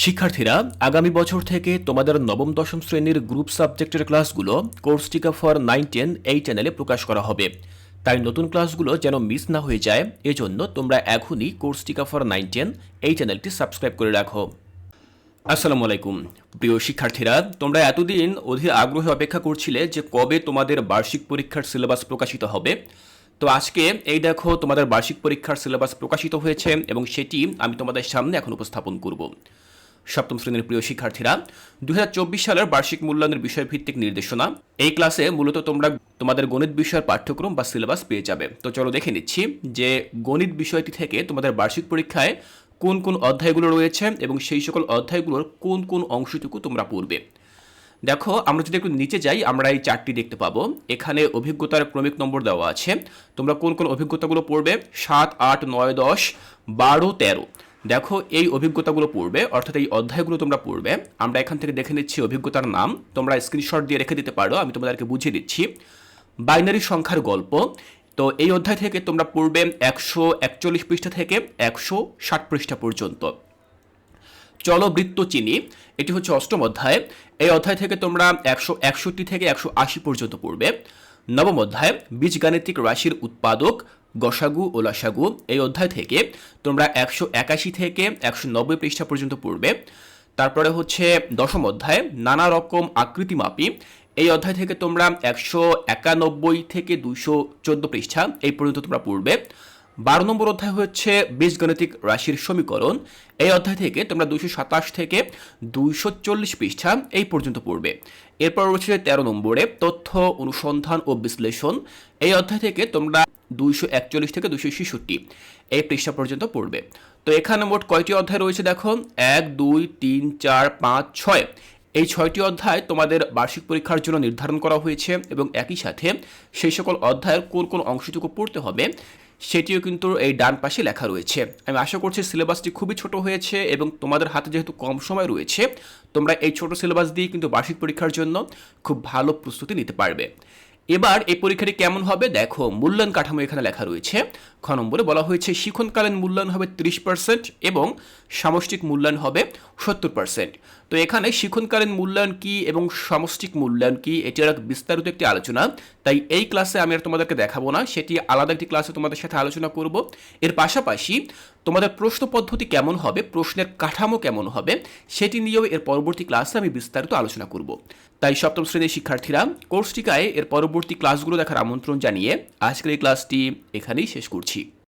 শিক্ষার্থীরা, আগামী বছর থেকে তোমাদের নবম, দশম শ্রেণির গ্রুপ সাবজেক্টের ক্লাসগুলো কোর্স টিকা ফর নাইন, টেন এই চ্যানেলে প্রকাশ করা হবে। তাই নতুন ক্লাসগুলো যেন মিস না হয়ে যায়, এজন্য তোমরা এখনই কোর্স টিকা ফর নাইন, টেন এই চ্যানেলটি সাবস্ক্রাইব করে রাখো। আসসালামু আলাইকুম। প্রিয় শিক্ষার্থীরা, তোমরা এতদিন অধীর আগ্রহে অপেক্ষা করছিলে যে কবে তোমাদের বার্ষিক পরীক্ষার সিলেবাস প্রকাশিত হবে। তো আজকে এই দেখো তোমাদের বার্ষিক পরীক্ষার সিলেবাস প্রকাশিত হয়েছে এবং সেটি আমি তোমাদের সামনে এখন উপস্থাপন করব। সপ্তম শ্রেণির প্রিয় শিক্ষার্থীরা দু হাজার চব্বিশ সালের বার্ষিক মূল্যায়নের বিষয়ভিত্তিক নির্দেশনা। এই ক্লাসে মূলত তোমরা তোমাদের গণিত বিষয়ের পাঠ্যক্রম বা সিলেবাস পেয়ে যাবে। তো চলো দেখে নিচ্ছি যে গণিত বিষয়টি থেকে তোমাদের বার্ষিক পরীক্ষায় কোন কোন অধ্যায়গুলো রয়েছে এবং সেই সকল অধ্যায়গুলোর কোন কোন অংশটুকু তোমরা পড়বে। দেখো, আমরা যদি একটু নিচে যাই, আমরা এই চারটি দেখতে পাবো। এখানে অভিজ্ঞতার ক্রমিক নম্বর দেওয়া আছে। তোমরা কোন কোন অভিজ্ঞতাগুলো পড়বে? সাত, আট, নয়, দশ, বারো, তেরো। দেখো এই অভিজ্ঞতাগুলো পড়বে, অর্থাৎ এই অধ্যায়গুলো তোমরা পড়বে। আমরা এখান থেকে দেখে নিচ্ছি অভিজ্ঞতার নাম। তোমরা স্ক্রিনশট দিয়ে রেখে দিতে পারো, আমি তোমাদেরকে বুঝিয়ে দিচ্ছি। বাইনারি সংখ্যার গল্প। তো এই অধ্যায় থেকে তোমরা পড়বে একশো একচল্লিশ পৃষ্ঠা থেকে একশো ষাট পৃষ্ঠা পর্যন্ত। চলো বৃত্ত চিনি। এটি হচ্ছে অষ্টম অধ্যায়। এই অধ্যায় থেকে তোমরা একশো একষট্টি থেকে একশো আশি পর্যন্ত পড়বে। নবম অধ্যায়, বীজগাণিতিক রাশির উৎপাদক গসাগু ও লসাগু। এই অধ্যায় থেকে তোমরা একশো একাশি থেকে একশো নব্বই পৃষ্ঠা পর্যন্ত পড়বে। তারপরে হচ্ছে দশম অধ্যায়, নানা রকম আকৃতি মাপি। এই অধ্যায় থেকে তোমরা একশো একানব্বই থেকে দুশো চোদ্দ পৃষ্ঠা এই পর্যন্ত তোমরা পড়বে। বারো নম্বর অধ্যায় হচ্ছে বীজগণিতিক রাশির সমীকরণ। এই অধ্যায় থেকে তোমরা দুশো সাতাশ থেকে দুইশো চল্লিশ পৃষ্ঠা এই পর্যন্ত পড়বে। এরপর রয়েছে তেরো নম্বরে তথ্য, অনুসন্ধান ও বিশ্লেষণ। এই অধ্যায় থেকে তোমরা দুইশো একচল্লিশ থেকে দুশো ছেষট্টি এই পৃষ্ঠা পর্যন্ত পড়বে। তো এখানে মোট কয়টি অধ্যায় রয়েছে দেখো? এক, দুই, তিন, চার, পাঁচ, ছয়। এই ছয়টি অধ্যায় তোমাদের বার্ষিক পরীক্ষার জন্য নির্ধারণ করা হয়েছে এবং একই সাথে সেই সকল অধ্যায়ের কোন কোন অংশটুকু পড়তে হবে সেটিও কিন্তু এই ডান পাশে লেখা রয়েছে। আমি আশা করছি সিলেবাসটি খুবই ছোট হয়েছে এবং তোমাদের হাতে যেহেতু কম সময় রয়েছে, তোমরা এই ছোট সিলেবাস দিয়ে কিন্তু বার্ষিক পরীক্ষার জন্য খুব ভালো প্রস্তুতি নিতে পারবে। এবার এই পরীক্ষাটি কেমন হবে? দেখো, মূল্যায়ন কাঠামো এখানে লেখা রয়েছে। খ নম্বরে বলা হয়েছে, শিক্ষণকালীন মূল্যায়ন হবে ত্রিশ পার্সেন্ট এবং সামষ্টিক মূল্যায়ন হবে সত্তর পার্সেন্ট। তো এখানে শিক্ষণকালীন মূল্যায়ন কি এবং সমষ্টিক মূল্যায়ন কি এটির এক বিস্তারিত একটি আলোচনা। তাই এই ক্লাসে আমি আর তোমাদেরকে দেখাবো না, সেটি আলাদা একটি ক্লাসে তোমাদের সাথে আলোচনা করব। এর পাশাপাশি তোমাদের প্রশ্ন পদ্ধতি কেমন হবে, প্রশ্নের কাঠামো কেমন হবে, সেটি নিয়েও এর পরবর্তী ক্লাসে আমি বিস্তারিত আলোচনা করব। তাই সপ্তম শ্রেণির শিক্ষার্থীরা কোর্সটিকায় এর পরবর্তী ক্লাসগুলো দেখার আমন্ত্রণ জানিয়ে আজকের এই ক্লাসটি এখানেই শেষ করছি।